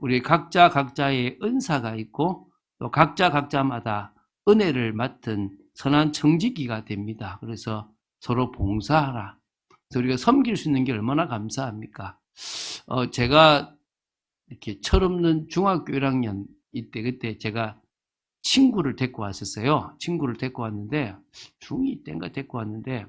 우리 각자 각자의 은사가 있고 또 각자 각자마다 은혜를 맡은 선한 청지기가 됩니다. 그래서 서로 봉사하라. 우리가 섬길 수 있는 게 얼마나 감사합니까? 어, 제가 이렇게 철없는 중학교 1학년 이때 그때 제가 친구를 데리고 왔었어요. 친구를 데리고 왔는데 중2 때인가 데리고 왔는데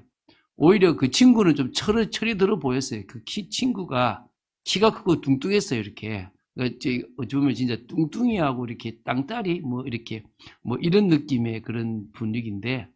오히려 그 친구는 좀 철이, 철이 들어 보였어요. 그 키, 친구가 키가 크고 뚱뚱했어요. 이렇게. 그러니까 보면 진짜 뚱뚱이하고 이렇게 땅따리 뭐 이렇게 뭐 이런 느낌의 그런 분위기인데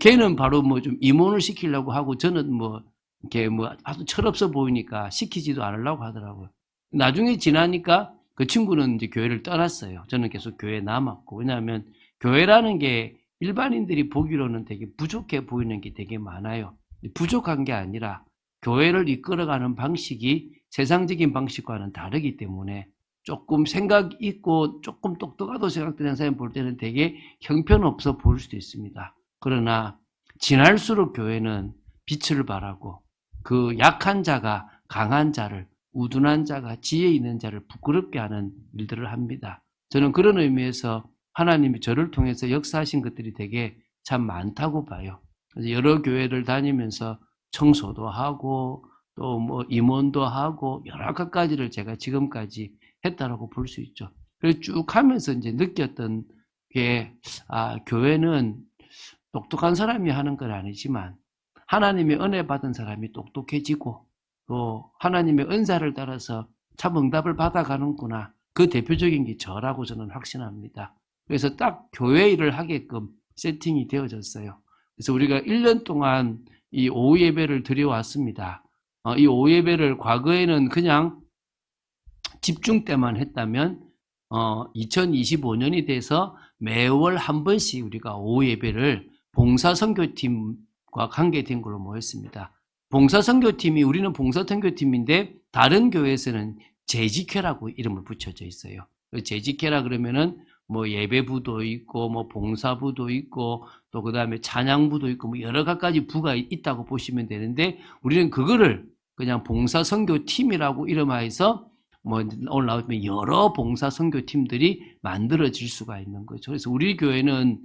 걔는 바로 뭐 좀 임원을 시키려고 하고 저는 뭐 이렇게 뭐 아주 철없어 보이니까 시키지도 않으려고 하더라고요. 나중에 지나니까 그 친구는 이제 교회를 떠났어요. 저는 계속 교회에 남았고 왜냐하면 교회라는 게 일반인들이 보기로는 되게 부족해 보이는 게 되게 많아요. 부족한 게 아니라 교회를 이끌어가는 방식이 세상적인 방식과는 다르기 때문에 조금 생각 있고 조금 똑똑하다고 생각되는 사람이 볼 때는 되게 형편없어 보일 수도 있습니다. 그러나 지날수록 교회는 빛을 발하고 그 약한 자가 강한 자를 우둔한 자가 지혜 있는 자를 부끄럽게 하는 일들을 합니다. 저는 그런 의미에서 하나님이 저를 통해서 역사하신 것들이 되게 참 많다고 봐요. 여러 교회를 다니면서 청소도 하고 또 뭐 임원도 하고 여러 가지를 제가 지금까지 했다라고 볼 수 있죠. 그래서 쭉 하면서 이제 느꼈던 게, 아, 교회는 똑똑한 사람이 하는 건 아니지만 하나님의 은혜 받은 사람이 똑똑해지고 또 하나님의 은사를 따라서 참 응답을 받아가는구나. 그 대표적인 게 저라고 저는 확신합니다. 그래서 딱 교회 일을 하게끔 세팅이 되어졌어요. 그래서 우리가 1년 동안 이 오후 예배를 드려왔습니다. 어, 이 오후 예배를 과거에는 그냥 집중 때만 했다면 어, 2025년이 돼서 매월 한 번씩 우리가 오후 예배를 봉사 선교팀과 관계된 걸로 모였습니다. 봉사 선교팀이 우리는 봉사 선교팀인데 다른 교회에서는 재직회라고 이름을 붙여져 있어요. 그 재직회라 그러면은 뭐 예배부도 있고 뭐 봉사부도 있고 또 그다음에 찬양부도 있고 뭐 여러 가지 부가 있다고 보시면 되는데 우리는 그거를 그냥 봉사 선교 팀이라고 이름하여서 뭐 오늘 나오면 여러 봉사 선교 팀들이 만들어질 수가 있는 거죠. 그래서 우리 교회는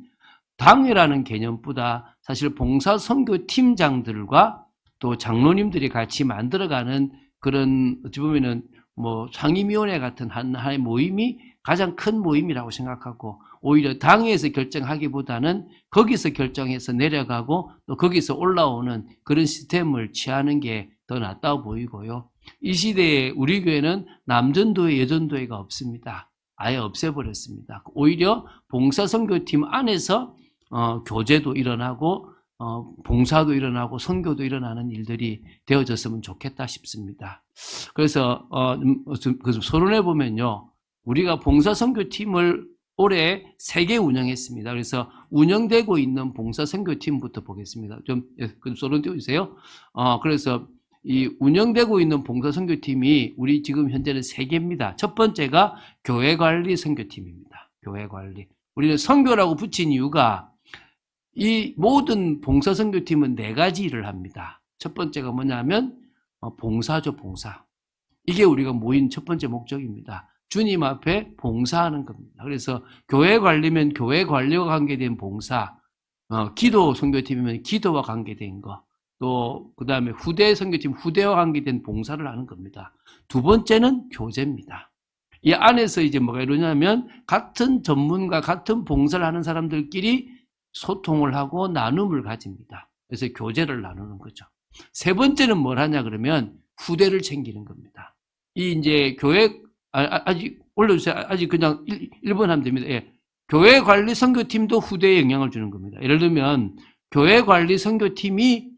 당회라는 개념보다 사실 봉사 선교 팀장들과 또 장로님들이 같이 만들어가는 그런 어찌 보면은 뭐 상임위원회 같은 한 하나의 모임이 가장 큰 모임이라고 생각하고 오히려 당에서 결정하기보다는 거기서 결정해서 내려가고 또 거기서 올라오는 그런 시스템을 취하는 게 더 낫다고 보이고요. 이 시대에 우리 교회는 남전도회, 여전도회가 없습니다. 아예 없애버렸습니다. 오히려 봉사선교팀 안에서 어, 교제도 일어나고 어, 봉사도 일어나고 선교도 일어나는 일들이 되어졌으면 좋겠다 싶습니다. 그래서 어, 그 소론해 보면요, 우리가 봉사 선교팀을 올해 세 개 운영했습니다. 그래서 운영되고 있는 봉사 선교팀부터 보겠습니다. 좀 예, 소론 띄워주세요. 어, 그래서 이 운영되고 있는 봉사 선교팀이 우리 지금 현재는 세 개입니다. 첫 번째가 교회 관리 선교팀입니다. 교회 관리. 우리는 선교라고 붙인 이유가 이 모든 봉사 선교팀은 네 가지 일을 합니다. 첫 번째가 뭐냐면 어, 봉사죠, 봉사. 이게 우리가 모인 첫 번째 목적입니다. 주님 앞에 봉사하는 겁니다. 그래서 교회 관리면 교회 관리와 관계된 봉사, 어, 기도 선교팀이면 기도와 관계된 거, 또 그 다음에 후대 선교팀 후대와 관계된 봉사를 하는 겁니다. 두 번째는 교제입니다. 이 안에서 이제 뭐가 이러냐면 같은 전문가, 같은 봉사를 하는 사람들끼리 소통을 하고 나눔을 가집니다. 그래서 교제를 나누는 거죠. 세 번째는 뭘 하냐 그러면 후대를 챙기는 겁니다. 이 이제 교회 아, 아직 올려주세요. 아직 그냥 1, 번 하면 됩니다. 예. 교회 관리 선교팀도 후대에 영향을 주는 겁니다. 예를 들면 교회 관리 선교팀이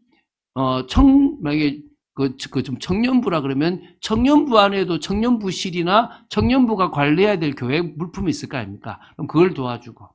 어, 청, 만약에 그, 그 좀 청년부라 그러면 청년부 안에도 청년부실이나 청년부가 관리해야 될 교회 물품이 있을 거 아닙니까? 그럼 그걸 도와주고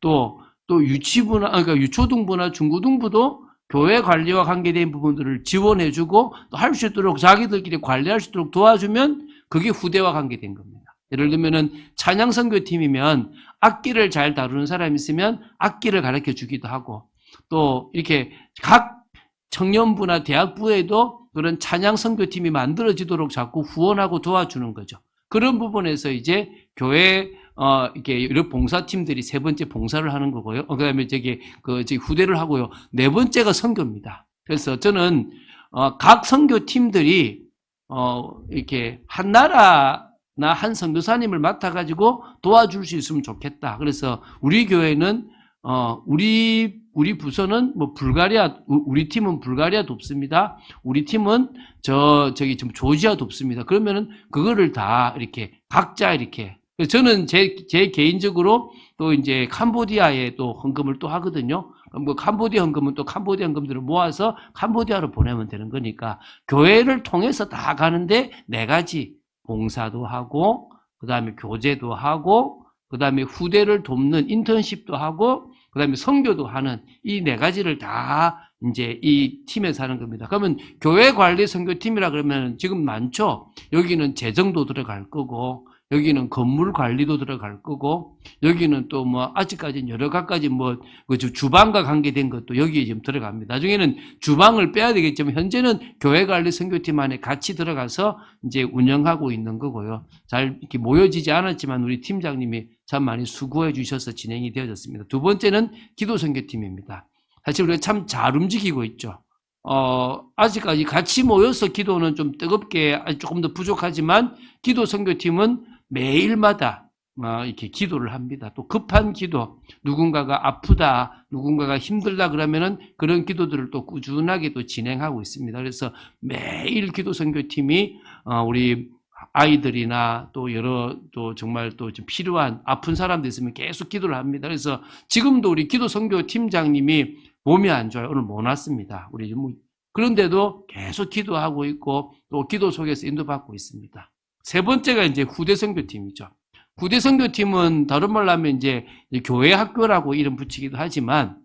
또, 또 유치부나, 그러니까 유초등부나 중고등부도 교회 관리와 관계된 부분들을 지원해주고 또 할 수 있도록 자기들끼리 관리할 수 있도록 도와주면 그게 후대와 관계된 겁니다. 예를 들면은 찬양 선교팀이면 악기를 잘 다루는 사람이 있으면 악기를 가르쳐 주기도 하고 또 이렇게 각 청년부나 대학부에도 그런 찬양 선교팀이 만들어지도록 자꾸 후원하고 도와주는 거죠. 그런 부분에서 이제 교회 어 이렇게 이런 봉사팀들이 세 번째 봉사를 하는 거고요. 어, 그다음에 저기 그 저기 후대를 하고요. 네 번째가 선교입니다. 그래서 저는 어, 각 선교 팀들이 어, 이렇게 한 나라나 한 선교사님을 맡아가지고 도와줄 수 있으면 좋겠다. 그래서 우리 교회는 어, 우리 우리 부서는 뭐 불가리아 우- 우리 팀은 불가리아 돕습니다. 우리 팀은 저 저기 좀 조지아 돕습니다. 그러면은 그거를 다 이렇게 각자 이렇게 저는 제 제 개인적으로 또 이제 캄보디아에 또 헌금을 또 하거든요. 뭐 캄보디아 헌금은 또 캄보디아 헌금들을 모아서 캄보디아로 보내면 되는 거니까 교회를 통해서 다 가는데 네 가지 봉사도 하고 그다음에 교제도 하고 그다음에 후대를 돕는 인턴십도 하고 그다음에 선교도 하는 이 네 가지를 다 이제 이 팀에서 하는 겁니다. 그러면 교회 관리 선교팀이라 그러면 지금 많죠. 여기는 재정도 들어갈 거고 여기는 건물 관리도 들어갈 거고 여기는 또 뭐 아직까지 여러 가지 뭐그 주- 주방과 관계된 것도 여기에 지금 들어갑니다. 나중에는 주방을 빼야 되겠지만 현재는 교회 관리 선교팀 안에 같이 들어가서 이제 운영하고 있는 거고요. 잘 이렇게 모여지지 않았지만 우리 팀장님이 참 많이 수고해 주셔서 진행이 되어졌습니다. 두 번째는 기도 선교팀입니다. 사실 우리가 참 잘 움직이고 있죠. 어, 아직까지 같이 모여서 기도는 좀 뜨겁게 조금 더 부족하지만 기도 선교팀은 매일마다 어, 이렇게 기도를 합니다. 또 급한 기도, 누군가가 아프다, 누군가가 힘들다 그러면은 그런 기도들을 또 꾸준하게 또 진행하고 있습니다. 그래서 매일 기도 선교팀이 어, 우리 아이들이나 또 여러 또 정말 또 좀 필요한 아픈 사람들 있으면 계속 기도를 합니다. 그래서 지금도 우리 기도 선교 팀장님이 몸이 안 좋아요. 오늘 못 왔습니다. 우리 뭐 그런데도 계속 기도하고 있고 또 기도 속에서 인도받고 있습니다. 세 번째가 이제 후대 선교팀이죠. 후대 선교팀은 다른 말로 하면 이제 교회 학교라고 이름 붙이기도 하지만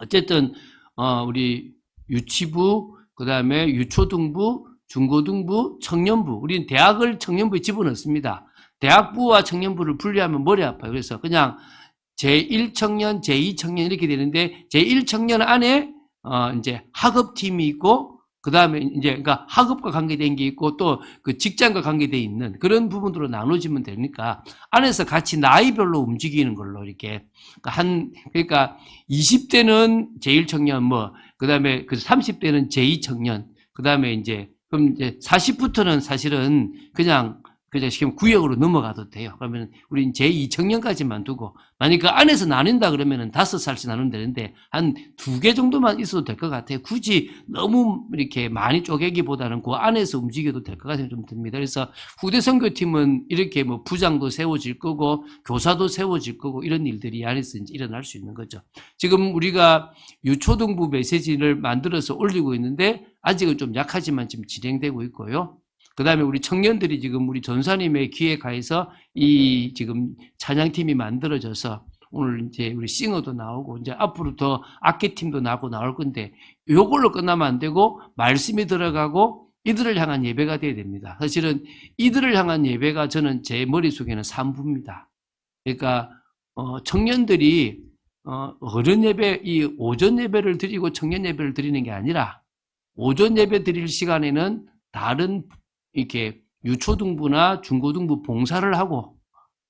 어쨌든 어 우리 유치부 그다음에 유초등부 중고등부 청년부 우리는 대학을 청년부에 집어넣습니다. 대학부와 청년부를 분리하면 머리 아파요. 그래서 그냥 제1청년, 제2청년 이렇게 되는데 제1청년 안에 어 이제 학업팀이 있고 그 다음에 이제 그러니까 학업과 관계된 게 있고 또 그 직장과 관계돼 있는 그런 부분으로 나눠지면 되니까 안에서 같이 나이별로 움직이는 걸로 이렇게 그러니까 한 그러니까 20대는 제1 청년 뭐 그다음에 그 30대는 제2 청년 그다음에 이제 그럼 이제 40부터는 사실은 그냥 그냥 지금 구역으로 넘어가도 돼요. 그러면 우린 제2청년까지만 두고 만약 그 안에서 나눈다 그러면은 다섯 살씩 나누면 되는데 한 두 개 정도만 있어도 될 것 같아요. 굳이 너무 이렇게 많이 쪼개기보다는 그 안에서 움직여도 될 것 같아요. 좀 듭니다. 그래서 후대 선교팀은 이렇게 뭐 부장도 세워질 거고 교사도 세워질 거고 이런 일들이 이 안에서 이제 일어날 수 있는 거죠. 지금 우리가 유초등부 메시지를 만들어서 올리고 있는데 아직은 좀 약하지만 지금 진행되고 있고요. 그 다음에 우리 청년들이 지금 우리 전사님의 기획하에서 이 지금 찬양팀이 만들어져서 오늘 이제 우리 싱어도 나오고 이제 앞으로 더 악기팀도 나고 나올 건데 요걸로 끝나면 안 되고 말씀이 들어가고 이들을 향한 예배가 돼야 됩니다. 사실은 이들을 향한 예배가 저는 제 머릿속에는 산부입니다. 그러니까 어, 청년들이 어, 어른 예배, 이 오전 예배를 드리고 청년 예배를 드리는 게 아니라 오전 예배 드릴 시간에는 다른 이렇게 유초등부나 중고등부 봉사를 하고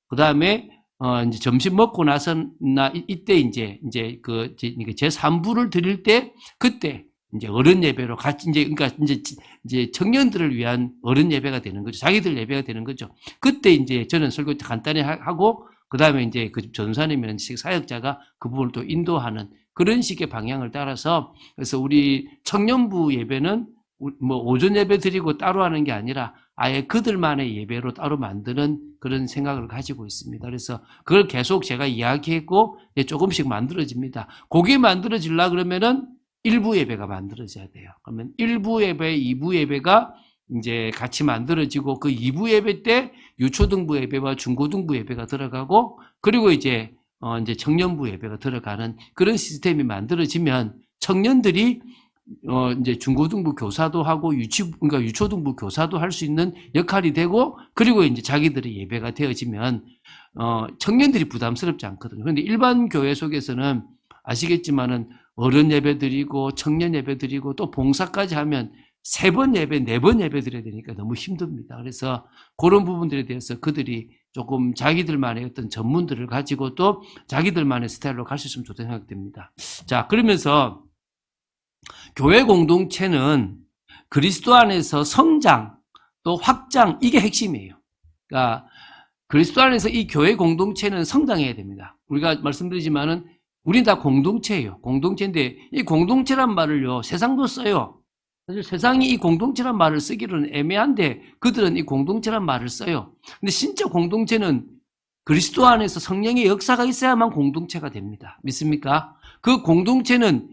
그 다음에 어 이제 점심 먹고 나서나 이- 이때 이제 이제 그제 3부를 드릴 때 그때 이제 어른 예배로 같이 이제 그러니까 이제 이제 청년들을 위한 어른 예배가 되는 거죠. 자기들 예배가 되는 거죠. 그때 이제 저는 설교 간단히 하- 하고 그다음에 이제 그 전사님이라는 사역자가 그 부분을 또 인도하는 그런 식의 방향을 따라서 그래서 우리 청년부 예배는 우- 뭐 오전 예배 드리고 따로 하는 게 아니라 아예 그들만의 예배로 따로 만드는 그런 생각을 가지고 있습니다. 그래서 그걸 계속 제가 이야기했고 조금씩 만들어집니다. 그게 만들어지려 그러면은 일부 예배가 만들어져야 돼요. 그러면 일부 예배, 이부 예배가 이제 같이 만들어지고 그 이부 예배 때 유초등부 예배와 중고등부 예배가 들어가고 그리고 이제 어 이제 청년부 예배가 들어가는 그런 시스템이 만들어지면 청년들이 어 이제 중고등부 교사도 하고 유치 그러니까 유초등부 교사도 할 수 있는 역할이 되고 그리고 이제 자기들의 예배가 되어지면 어 청년들이 부담스럽지 않거든요. 그런데 일반 교회 속에서는 아시겠지만은 어른 예배 드리고 청년 예배 드리고 또 봉사까지 하면 세 번 예배, 네 번 예배 드려야 되니까 너무 힘듭니다. 그래서 그런 부분들에 대해서 그들이 조금 자기들만의 어떤 전문들을 가지고 또 자기들만의 스타일로 갈 수 있으면 좋다 생각됩니다. 자, 그러면서 교회 공동체는 그리스도 안에서 성장 또 확장 이게 핵심이에요. 그러니까 그리스도 안에서 이 교회 공동체는 성장해야 됩니다. 우리가 말씀드리지만은 우린 다 공동체예요. 공동체인데 이 공동체란 말을요 세상도 써요. 사실 세상이 이 공동체란 말을 쓰기로는 애매한데 그들은 이 공동체란 말을 써요. 근데 진짜 공동체는 그리스도 안에서 성령의 역사가 있어야만 공동체가 됩니다. 믿습니까? 그 공동체는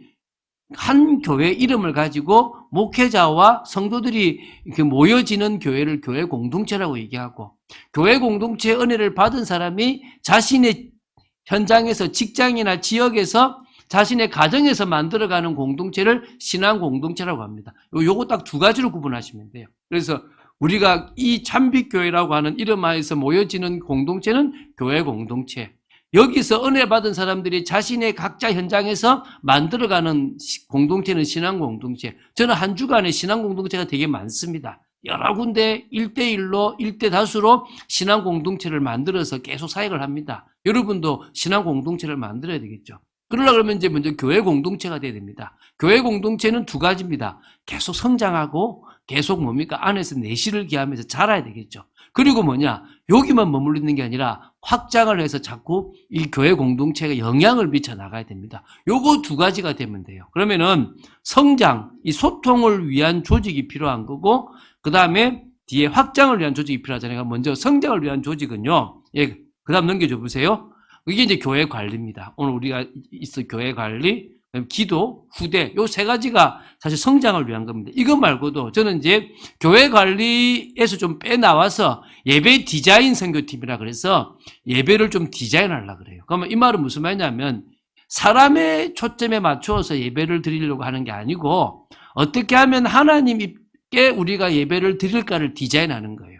한 교회 이름을 가지고 목회자와 성도들이 모여지는 교회를 교회 공동체라고 얘기하고 교회 공동체의 은혜를 받은 사람이 자신의 현장에서 직장이나 지역에서 자신의 가정에서 만들어가는 공동체를 신앙 공동체라고 합니다. 요- 요거 딱 두 가지로 구분하시면 돼요. 그래서 우리가 이 참빛교회라고 하는 이름 하에서 모여지는 공동체는 교회 공동체. 여기서 은혜 받은 사람들이 자신의 각자 현장에서 만들어가는 시- 공동체는 신앙 공동체. 저는 한 주간에 신앙 공동체가 되게 많습니다. 여러 군데 일대일로일대 다수로 신앙 공동체를 만들어서 계속 사역을 합니다. 여러분도 신앙 공동체를 만들어야 되겠죠. 그러려고 그러면 이제 먼저 교회 공동체가 돼야 됩니다. 교회 공동체는 두 가지입니다. 계속 성장하고 계속 뭡니까? 안에서 내실을 기하면서 자라야 되겠죠. 그리고 뭐냐? 여기만 머무르는 게 아니라 확장을 해서 자꾸 이 교회 공동체가 영향을 미쳐 나가야 됩니다. 요거 두 가지가 되면 돼요. 그러면은 성장, 이 소통을 위한 조직이 필요한 거고, 그 다음에 뒤에 확장을 위한 조직이 필요하잖아요. 먼저 성장을 위한 조직은요. 예, 그 다음 넘겨 줘 보세요. 이게 이제 교회 관리입니다. 오늘 우리가 있어 교회 관리, 그다음에 기도, 후대, 요 세 가지가 사실 성장을 위한 겁니다. 이거 말고도 저는 이제 교회 관리에서 좀 빼나와서 예배 디자인 선교팀이라 그래서 예배를 좀 디자인하려고 그래요. 그러면 이 말은 무슨 말이냐면 사람의 초점에 맞추어서 예배를 드리려고 하는 게 아니고 어떻게 하면 하나님께 우리가 예배를 드릴까를 디자인하는 거예요.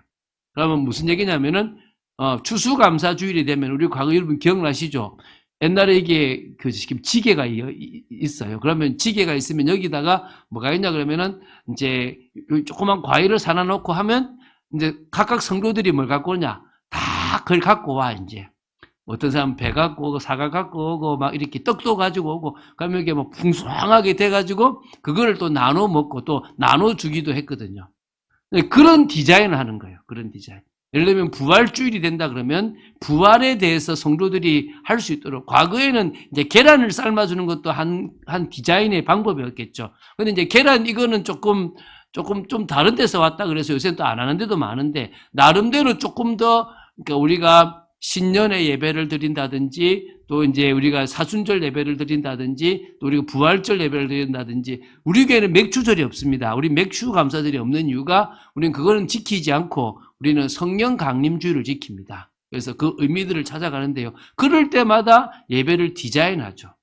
그러면 무슨 얘기냐면은 어, 추수감사주일이 되면 우리 과거 여러분 기억나시죠? 옛날에 이게 그 지금 지게가 있어요. 그러면 지게가 있으면 여기다가 뭐가 있냐 그러면은 이제 요 조그만 과일을 사놔 놓고 하면 이제 각각 성도들이 뭘 갖고 오냐? 다 그걸 갖고 와 이제. 어떤 사람은 배 갖고 오고 사과 갖고 오고 막 이렇게 떡도 가지고 오고 그러면 이게 뭐 풍성하게 돼가지고 그거를 또 나눠 먹고 또 나눠 주기도 했거든요. 네, 그런 디자인을 하는 거예요. 그런 디자인. 예를 들면 부활주일이 된다 그러면 부활에 대해서 성도들이 할 수 있도록 과거에는 이제 계란을 삶아주는 것도 한, 한 디자인의 방법이었겠죠. 근데 이제 계란 이거는 조금 조금 좀 다른 데서 왔다 그래서 요새 또 안 하는 데도 많은데 나름대로 조금 더 그러니까 우리가 신년의 예배를 드린다든지 또 이제 우리가 사순절 예배를 드린다든지 또 우리가 부활절 예배를 드린다든지 우리 교회는 맥주절이 없습니다. 우리 맥주 감사절이 없는 이유가 우리는 그거는 지키지 않고 우리는 성령 강림주의를 지킵니다. 그래서 그 의미들을 찾아가는데요. 그럴 때마다 예배를 디자인하죠.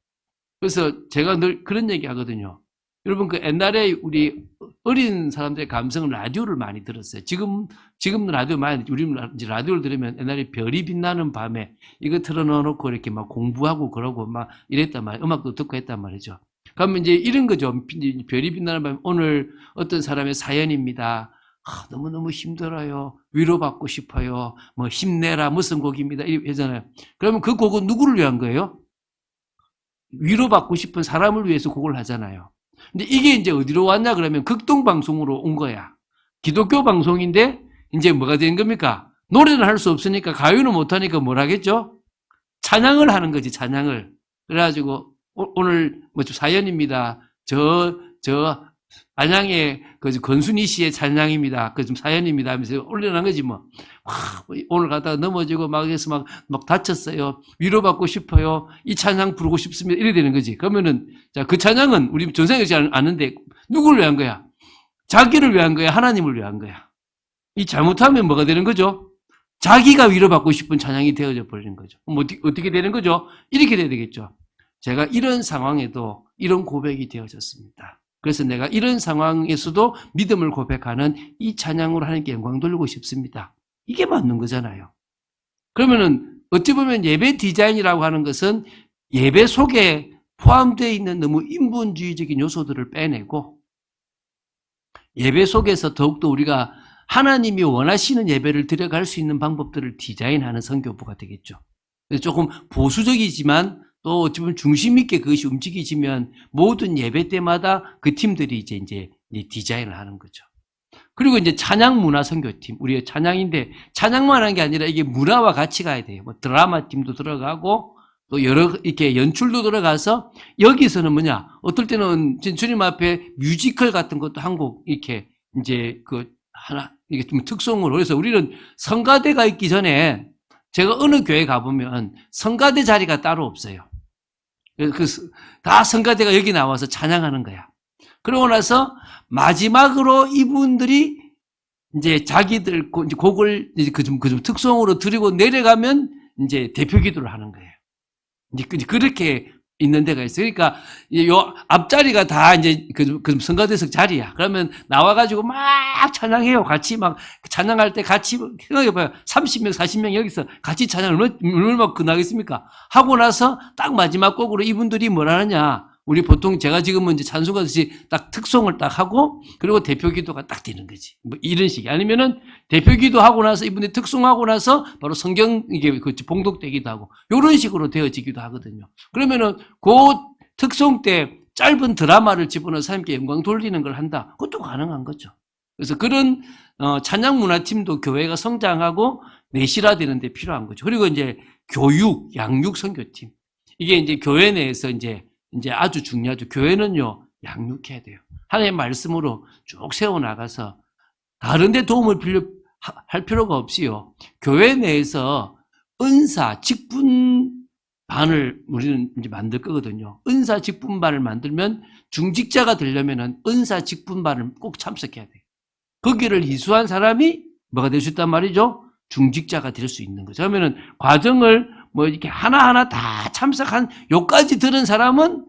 그래서 제가 늘 그런 얘기 하거든요. 여러분 그 옛날에 우리 어린 사람들의 감성은 라디오를 많이 들었어요. 지금 지금 라디오 많이 우리 라디오를 들으면 옛날에 별이 빛나는 밤에 이거 틀어놓고 이렇게 막 공부하고 그러고 막 이랬단 말이에요. 음악도 듣고 했단 말이죠. 그러면 이제 이런 거죠. 비- 별이 빛나는 밤 오늘 어떤 사람의 사연입니다. 아, 너무너무 힘들어요. 위로받고 싶어요. 뭐 힘내라 무슨 곡입니다. 이렇게 하잖아요. 그러면 그 곡은 누구를 위한 거예요? 위로받고 싶은 사람을 위해서 곡을 하잖아요. 근데 이게 이제 어디로 왔냐 그러면 극동 방송으로 온 거야. 기독교 방송인데 이제 뭐가 된 겁니까? 노래는 할 수 없으니까 가요는 못 하니까 뭘 하겠죠? 찬양을 하는 거지, 찬양을. 그래가지고 오, 늘 뭐 사연입니다. 저, 저, 안양의 그 건순이 씨의 찬양입니다. 그 좀 사연입니다. 하면서 올려놓은 거지 뭐. 와, 오늘 가다가 넘어지고 막 해서 막, 막 다쳤어요. 위로받고 싶어요. 이 찬양 부르고 싶습니다. 이래 되는 거지. 그러면은, 자, 그 찬양은 우리 전생에서 아는데 누구를 위한 거야? 자기를 위한 거야? 하나님을 위한 거야? 이 잘못하면 뭐가 되는 거죠? 자기가 위로받고 싶은 찬양이 되어져 버리는 거죠. 어떻게, 어떻게 되는 거죠? 이렇게 돼야 되겠죠. 제가 이런 상황에도 이런 고백이 되어졌습니다. 그래서 내가 이런 상황에서도 믿음을 고백하는 이 찬양으로 하나님께 영광 돌리고 싶습니다. 이게 맞는 거잖아요. 그러면은 어찌 보면 예배 디자인이라고 하는 것은 예배 속에 포함되어 있는 너무 인본주의적인 요소들을 빼내고 예배 속에서 더욱더 우리가 하나님이 원하시는 예배를 드려갈 수 있는 방법들을 디자인하는 선교부가 되겠죠. 조금 보수적이지만 또 어찌 보면 중심 있게 그것이 움직이지면 모든 예배 때마다 그 팀들이 이제 이제 디자인을 하는 거죠. 그리고 이제 찬양 문화 선교팀, 우리의 찬양인데 찬양만 하는 게 아니라 이게 문화와 같이 가야 돼요. 뭐 드라마 팀도 들어가고 또 여러 이렇게 연출도 들어가서 여기서는 뭐냐? 어떨 때는 진- 주님 앞에 뮤지컬 같은 것도 한곡 이렇게 이제 그 하나 이게 좀 특성으로 그래서 우리는 성가대가 있기 전에 제가 어느 교회 가보면 성가대 자리가 따로 없어요. 그 스- 다 성가대가 여기 나와서 찬양하는 거야. 그러고 나서 마지막으로 이분들이 이제 자기들 곡을 이제 그좀 그좀 특성으로 드리고 내려가면 이제 대표 기도를 하는 거예요. 이제 그- 그렇게 있는 데가 있어요. 그러니까 이요 앞자리가 다 이제 그, 그 성가대석 자리야. 그러면 나와가지고 막 찬양해요. 같이 막 찬양할 때 같이 생각해봐요. 30명, 40명 여기서 같이 찬양을 얼마- 얼마나 끝나겠습니까? 하고 나서 딱 마지막 곡으로 이분들이 뭘 하느냐. 우리 보통 제가 지금은 이제 찬송가듯이 딱 특송을 딱 하고 그리고 대표 기도가 딱 되는 거지. 뭐 이런 식이 아니면은 대표 기도하고 나서 이분들이 특송하고 나서 바로 성경 이게 그 봉독되기도 하고 이런 식으로 되어지기도 하거든요. 그러면은 그 특송 때 짧은 드라마를 집어넣어 사람께 영광 돌리는 걸 한다. 그것도 가능한 거죠. 그래서 그런 어, 찬양 문화팀도 교회가 성장하고 내실화되는 데 필요한 거죠. 그리고 이제 교육, 양육 선교팀. 이게 이제 교회 내에서 이제 이제 아주 중요하죠. 교회는요, 양육해야 돼요. 하나님의 말씀으로 쭉 세워나가서 다른 데 도움을 하- 할 필요가 없이요. 교회 내에서 은사, 직분 반을 우리는 이제 만들 거거든요. 은사 직분 반을 만들면 중직자가 되려면은 은사 직분 반을 꼭 참석해야 돼요. 거기를 이수한 사람이 뭐가 될 수 있단 말이죠? 중직자가 될 수 있는 거죠. 그러면은 과정을 뭐 이렇게 하나하나 다 참석한 요까지 들은 사람은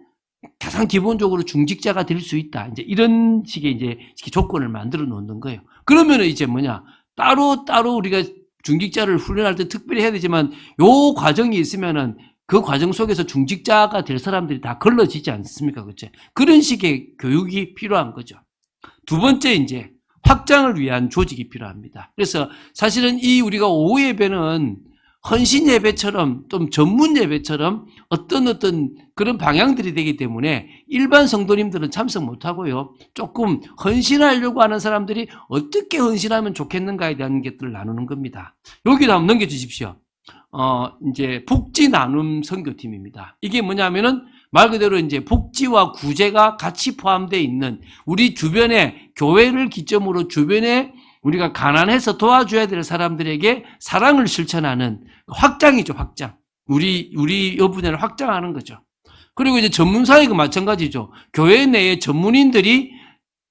가장 기본적으로 중직자가 될 수 있다. 이제 이런 식의 이제 조건을 만들어 놓는 거예요. 그러면은 이제 뭐냐? 따로 따로 우리가 중직자를 훈련할 때 특별히 해야 되지만 요 과정이 있으면은 그 과정 속에서 중직자가 될 사람들이 다 걸러지지 않습니까? 그죠? 그런 식의 교육이 필요한 거죠. 두 번째 이제 확장을 위한 조직이 필요합니다. 그래서 사실은 이 우리가 오후 예배는 헌신 예배처럼 좀 전문 예배처럼 어떤 어떤 그런 방향들이 되기 때문에 일반 성도님들은 참석 못 하고요. 조금 헌신하려고 하는 사람들이 어떻게 헌신하면 좋겠는가에 대한 것들을 나누는 겁니다. 여기도 한번 넘겨 주십시오. 어, 이제 복지 나눔 선교팀입니다. 이게 뭐냐면은 말 그대로 이제 복지와 구제가 같이 포함되어 있는 우리 주변에 교회를 기점으로 주변에 우리가 가난해서 도와줘야 될 사람들에게 사랑을 실천하는 확장이죠, 확장. 우리, 우리 여분야를 확장하는 거죠. 그리고 이제 전문사역은 마찬가지죠. 교회 내에 전문인들이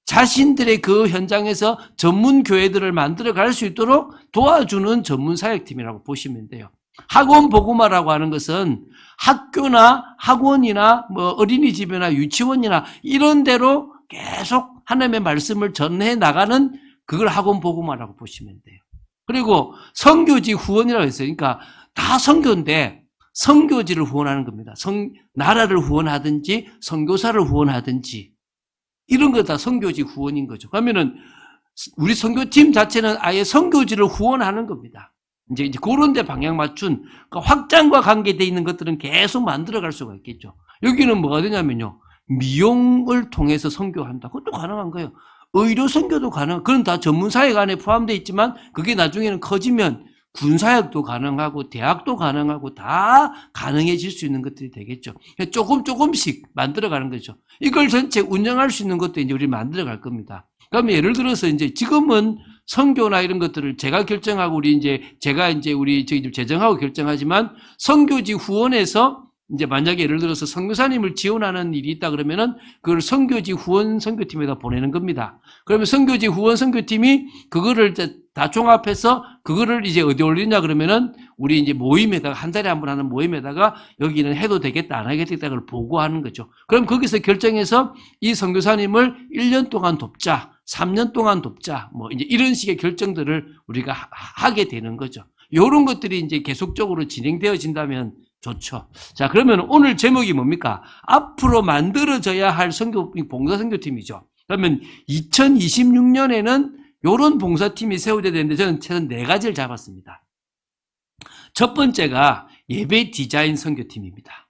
자신들의 그 현장에서 전문 교회들을 만들어 갈 수 있도록 도와주는 전문 사역팀이라고 보시면 돼요. 학원 보고마라고 하는 것은 학교나 학원이나 뭐 어린이집이나 유치원이나 이런 데로 계속 하나님의 말씀을 전해 나가는 그걸 학원 보고마라고 보시면 돼요. 그리고 성교지 후원이라고 했어요. 그러니까 다 성교인데 성교지를 후원하는 겁니다. 성 나라를 후원하든지 선교사를 후원하든지 이런 거 다 성교지 후원인 거죠. 그러면은 우리 선교팀 자체는 아예 선교지를 후원하는 겁니다. 이제 이제 그런 데 방향 맞춘 그러니까 확장과 관계되어 있는 것들은 계속 만들어 갈 수가 있겠죠. 여기는 뭐가 되냐면요. 미용을 통해서 선교한다. 그것도 가능한 거예요. 의료 선교도 가능. 그건 다 전문 사역 안에 포함되어 있지만 그게 나중에는 커지면 군사역도 가능하고 대학도 가능하고 다 가능해질 수 있는 것들이 되겠죠. 조금 조금씩 만들어 가는 거죠. 이걸 전체 운영할 수 있는 것도 이제 우리 만들어 갈 겁니다. 그러면 예를 들어서 이제 지금은 선교나 이런 것들을 제가 결정하고 우리 이제 제가 이제 우리 좀 재정하고 결정하지만 선교지 후원에서 이제 만약에 예를 들어서 선교사님을 지원하는 일이 있다 그러면은 그걸 선교지 후원 선교팀에다 보내는 겁니다. 그러면 선교지 후원 선교팀이 그거를 이제 다 종합해서 그거를 이제 어디 올리냐 그러면은 우리 이제 모임에다가 한 달에 한 번 하는 모임에다가 여기는 해도 되겠다 안 하겠다 를 보고하는 거죠. 그럼 거기서 결정해서 이 선교사님을 1년 동안 돕자, 3년 동안 돕자, 뭐 이제 이런 식의 결정들을 우리가 하- 하게 되는 거죠. 이런 것들이 이제 계속적으로 진행되어진다면 좋죠. 자, 그러면 오늘 제목이 뭡니까? 앞으로 만들어져야 할 선교, 봉사 선교팀이죠. 그러면 2026년에는 요런 봉사팀이 세워져야 되는데 저는 최소한 네 가지를 잡았습니다. 첫 번째가 예배 디자인 선교팀입니다.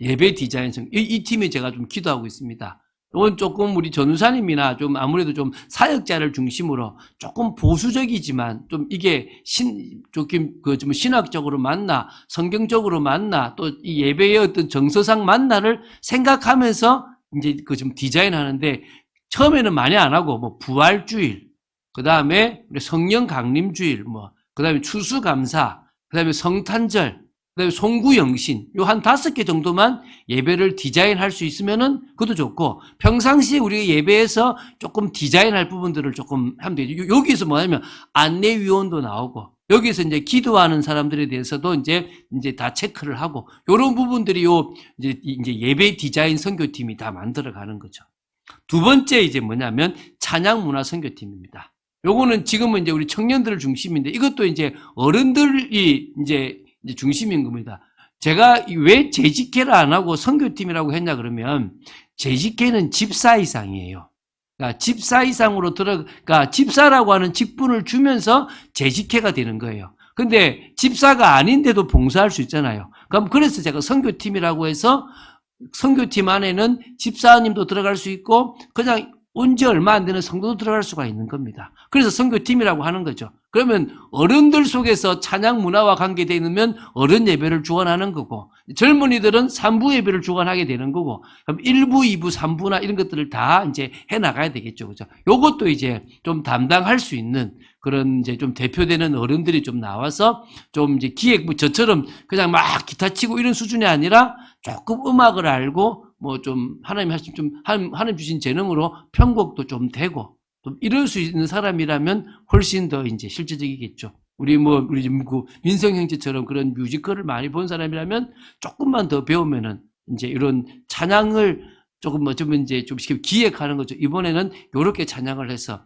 예배 디자인 선교. 이, 이 팀에 제가 좀 기도하고 있습니다. 이건 조금 우리 전우사님이나 좀 아무래도 좀 사역자를 중심으로 조금 보수적이지만 좀 이게 신, 조금 그좀 신학적으로 맞나, 성경적으로 맞나, 또 이 예배의 어떤 정서상 맞나를 생각하면서 이제 그 좀 디자인하는데 처음에는 많이 안 하고 뭐 부활주일, 그 다음에 성령 강림주일, 뭐, 그 다음에 추수감사, 그 다음에 성탄절, 그 다음에 송구 영신, 요 한 다섯 개 정도만 예배를 디자인할 수 있으면은 그것도 좋고, 평상시에 우리가 예배에서 조금 디자인할 부분들을 조금 하면 되죠. 요- 여기서 뭐냐면 안내위원도 나오고, 여기서 이제 기도하는 사람들에 대해서도 이제, 이제 다 체크를 하고, 요런 부분들이 요, 이제, 이제 예배 디자인 선교팀이 다 만들어 가는 거죠. 두 번째 이제 뭐냐면 찬양 문화 선교팀입니다. 요거는 지금은 이제 우리 청년들을 중심인데 이것도 이제 어른들이 이제 중심인 겁니다. 제가 이왜 재직회를 안 하고 선교팀이라고 했냐 그러면 재직회는 집사 이상이에요. 그러니까 집사 이상으로 들어, 그러니까 집사라고 하는 직분을 주면서 재직회가 되는 거예요. 근데 집사가 아닌데도 봉사할 수 있잖아요. 그럼 그래서 제가 선교팀이라고 해서 선교팀 안에는 집사님도 들어갈 수 있고 그냥 온지 얼마 안 되는 성도도 들어갈 수가 있는 겁니다. 그래서 선교팀이라고 하는 거죠. 그러면 어른들 속에서 찬양 문화와 관계되면 어른 예배를 주관하는 거고 젊은이들은 3부 예배를 주관하게 되는 거고 그럼 1부, 2부, 3부나 이런 것들을 다 이제 해 나가야 되겠죠. 그죠? 요것도 이제 좀 담당할 수 있는 그런 이제 좀 대표되는 어른들이 좀 나와서 좀 이제 기획 뭐 저처럼 그냥 막 기타 치고 이런 수준이 아니라 조금 음악을 알고 뭐 좀 하나님 하신 좀 하나님 주신 재능으로 편곡도 좀 되고 좀 이럴 수 있는 사람이라면 훨씬 더 이제 실제적이겠죠. 우리 뭐 우리 그 민성 형제처럼 그런 뮤지컬을 많이 본 사람이라면 조금만 더 배우면은 이제 이런 찬양을 조금 뭐좀 이제 좀 쉽게 기획하는 거죠. 이번에는 요렇게 찬양을 해서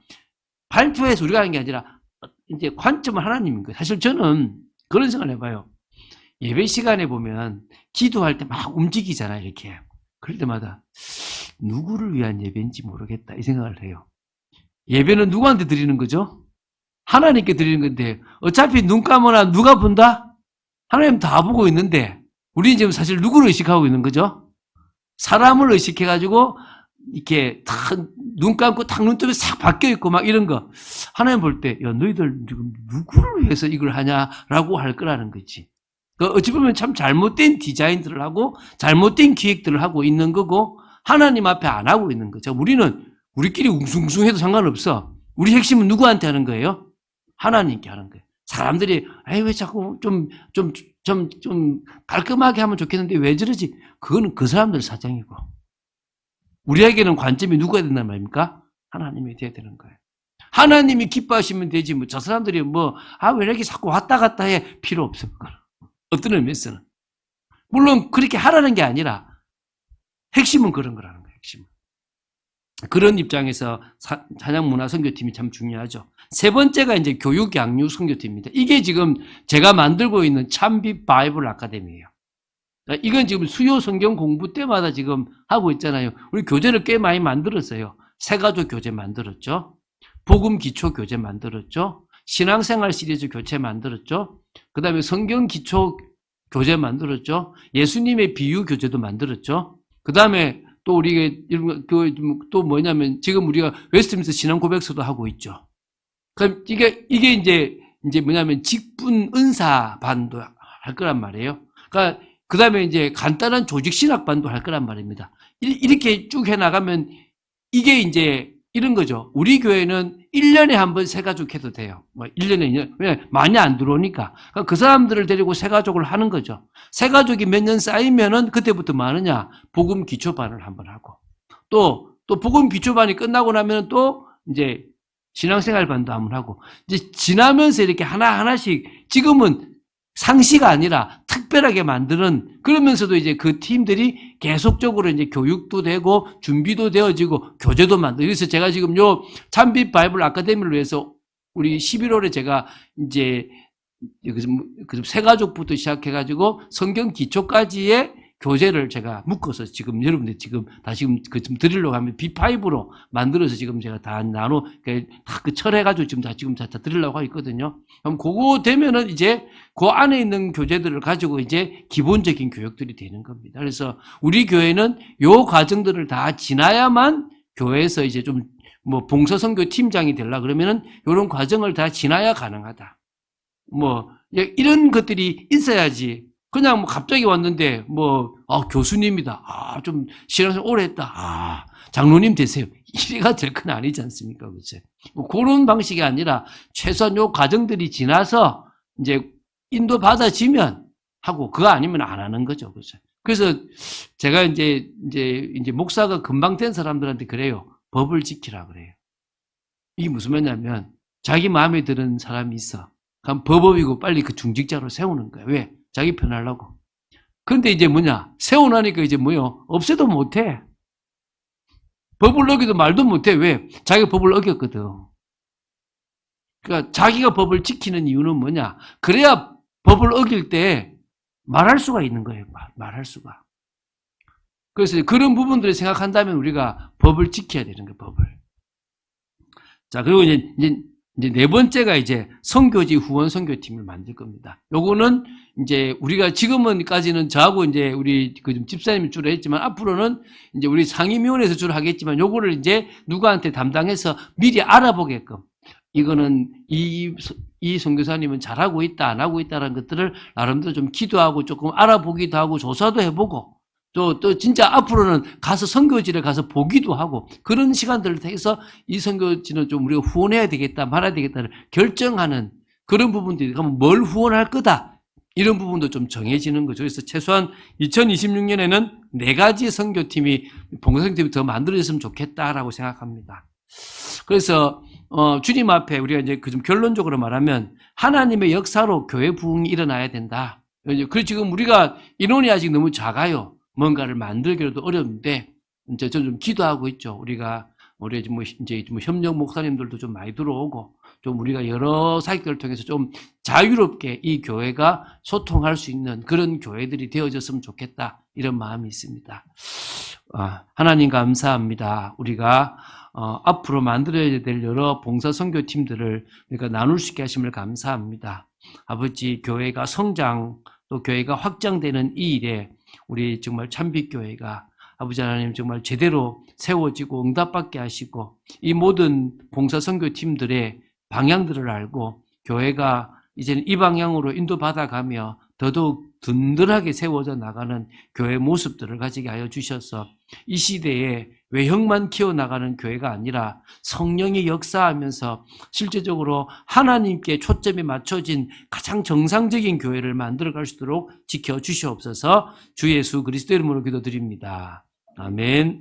발표해서 우리가 하는 게 아니라 이제 관점은 하나님인 거예요. 사실 저는 그런 생각을 해봐요. 예배 시간에 보면 기도할 때 막 움직이잖아요, 이렇게. 그럴 때마다 누구를 위한 예배인지 모르겠다, 이 생각을 해요. 예배는 누구한테 드리는 거죠? 하나님께 드리는 건데, 어차피 눈 감으나 누가 본다? 하나님 다 보고 있는데, 우리는 지금 사실 누구를 의식하고 있는 거죠? 사람을 의식해가지고, 이렇게 탁, 눈 감고 탁 눈뜨면 싹 바뀌어 있고 막 이런 거. 하나님 볼 때, 야, 너희들 지금 누구를 위해서 이걸 하냐라고 할 거라는 거지. 그 어찌 보면 참 잘못된 디자인들을 하고 잘못된 기획들을 하고 있는 거고 하나님 앞에 안 하고 있는 거죠. 우리는 우리끼리 웅숭숭해도 상관없어. 우리 핵심은 누구한테 하는 거예요? 하나님께 하는 거예요. 사람들이 에이 왜 자꾸 좀 좀 좀 좀 깔끔하게 하면 좋겠는데 왜 저러지? 그거는 그 사람들 사정이고 우리에게는 관점이 누가 된단 말입니까? 하나님이 돼야 되는 거예요. 하나님이 기뻐하시면 되지 뭐 저 사람들이 뭐 아 왜 이렇게 자꾸 왔다 갔다 해 필요 없어 그거는. 어떤 의미에서는. 물론 그렇게 하라는 게 아니라 핵심은 그런 거라는 거예요. 핵심은. 그런 입장에서 사- 찬양 문화 선교팀이 참 중요하죠. 세 번째가 이제 교육 양육 선교팀입니다. 이게 지금 제가 만들고 있는 참빛 바이블 아카데미예요. 그러니까 이건 지금 수요 성경 공부 때마다 지금 하고 있잖아요. 우리 교재를 꽤 많이 만들었어요. 세가족 교재 만들었죠. 복음 기초 교재 만들었죠. 신앙생활 시리즈 교재 만들었죠. 그 다음에 성경 기초 교재 만들었죠. 예수님의 비유 교재도 만들었죠. 그 다음에 또 우리가 그또 뭐냐면 지금 우리가 웨스트민스 신앙 고백서도 하고 있죠. 그럼 이게 이게 이제 이제 뭐냐면 직분 은사 반도 할 거란 말이에요. 그러니까 그 다음에 이제 간단한 조직 신학 반도 할 거란 말입니다. 이- 이렇게 쭉 해 나가면 이게 이제 이런 거죠. 우리 교회는 1년에 한 번 새 가족 해도 돼요. 뭐 1년에 2년. 왜? 많이 안 들어오니까. 그러니까 그 사람들을 데리고 새 가족을 하는 거죠. 새 가족이 몇 년 쌓이면은 그때부터 뭐 하느냐? 복음 기초반을 한번 하고. 또, 또 복음 기초반이 끝나고 나면 또 이제 신앙생활 반도 한번 하고. 이제 지나면서 이렇게 하나하나씩 지금은 상시가 아니라 특별하게 만드는 그러면서도 이제 그 팀들이 계속적으로 이제 교육도 되고 준비도 되어지고 교재도 만들고 그래서 제가 지금 요 참빛 바이블 아카데미를 위해서 우리 11월에 제가 이제 그세 가족부터 시작해가지고 성경 기초까지의 교재를 제가 묶어서 지금 여러분들 지금 다 지금 그좀 드리려고 하면 B5로 만들어서 지금 제가 다 나눠 다그 철해가지고 지금 다 지금 다, 다 드리려고 하고 있거든요. 그럼 그거 되면은 이제 그 안에 있는 교재들을 가지고 이제 기본적인 교육들이 되는 겁니다. 그래서 우리 교회는 요 과정들을 다 지나야만 교회에서 이제 좀 뭐 봉사선교 팀장이 되려 그러면은 요런 과정을 다 지나야 가능하다. 뭐 예, 이런 것들이 있어야지. 그냥 뭐 갑자기 왔는데 뭐 아, 교수님이다. 아, 좀 시간을 오래 했다. 아, 장로님 되세요. 이래가 될 건 아니지 않습니까? 그죠? 뭐 그런 방식이 아니라 최소한 요 과정들이 지나서 이제 인도 받아지면 하고 그거 아니면 안 하는 거죠. 그죠? 그래서 제가 이제 이제 이제 목사가 금방 된 사람들한테 그래요. 법을 지키라 그래요. 이게 무슨 말이냐면 자기 마음에 드는 사람이 있어. 그럼 법업이고 빨리 그 중직자로 세우는 거야. 왜? 자기 편하려고. 근데 이제 뭐냐? 세워놓으니까 이제 뭐요? 없애도 못해. 법을 어기도 말도 못해. 왜? 자기가 법을 어겼거든. 그러니까 자기가 법을 지키는 이유는 뭐냐? 그래야 법을 어길 때 말할 수가 있는 거예요. 말, 말할 수가. 그래서 그런 부분들을 생각한다면 우리가 법을 지켜야 되는 거예요. 법을. 자, 그리고 이제, 이제 이제 네 번째가 이제 선교지 후원 선교팀을 만들 겁니다. 요거는 이제 우리가 지금은까지는 저하고 이제 우리 그 좀 집사님이 주로 했지만 앞으로는 이제 우리 상임위원회에서 주로 하겠지만 요거를 이제 누구한테 담당해서 미리 알아보게끔 이거는 이, 이 선교사님은 잘하고 있다, 안 하고 있다라는 것들을 나름대로 좀 기도하고 조금 알아보기도 하고 조사도 해보고 또, 또 진짜 앞으로는 가서 선교지를 가서 보기도 하고 그런 시간들을 통해서 이 선교지는 좀 우리가 후원해야 되겠다, 말아야 되겠다를 결정하는 그런 부분들이 그러면 뭘 후원할 거다. 이런 부분도 좀 정해지는 거죠. 그래서 최소한 2026년에는 네 가지 선교팀이 봉사팀이 더 만들어졌으면 좋겠다라고 생각합니다. 그래서 어, 주님 앞에 우리가 이제 그 좀 결론적으로 말하면 하나님의 역사로 교회 부흥이 일어나야 된다. 그 지금 우리가 인원이 아직 너무 작아요. 뭔가를 만들기로도 어려운데 이제 저좀 기도하고 있죠. 우리가 우리 뭐 이제 뭐 협력 목사님들도 좀 많이 들어오고 좀 우리가 여러 사역들을 통해서 좀 자유롭게 이 교회가 소통할 수 있는 그런 교회들이 되어졌으면 좋겠다 이런 마음이 있습니다. 아, 하나님 감사합니다. 우리가 어, 앞으로 만들어야 될 여러 봉사 선교 팀들을 우리가 나눌 수 있게 하심을 감사합니다. 아버지 교회가 성장 또 교회가 확장되는 이 일에 우리 정말 참빛교회가 아버지 하나님 정말 제대로 세워지고 응답받게 하시고 이 모든 봉사선교팀들의 방향들을 알고 교회가 이제는 이 방향으로 인도받아가며 더더욱 든든하게 세워져 나가는 교회 모습들을 가지게 하여 주셔서 이 시대에 외형만 키워나가는 교회가 아니라 성령이 역사하면서 실제적으로 하나님께 초점이 맞춰진 가장 정상적인 교회를 만들어갈 수 있도록 지켜주시옵소서 주 예수 그리스도 이름으로 기도드립니다. 아멘.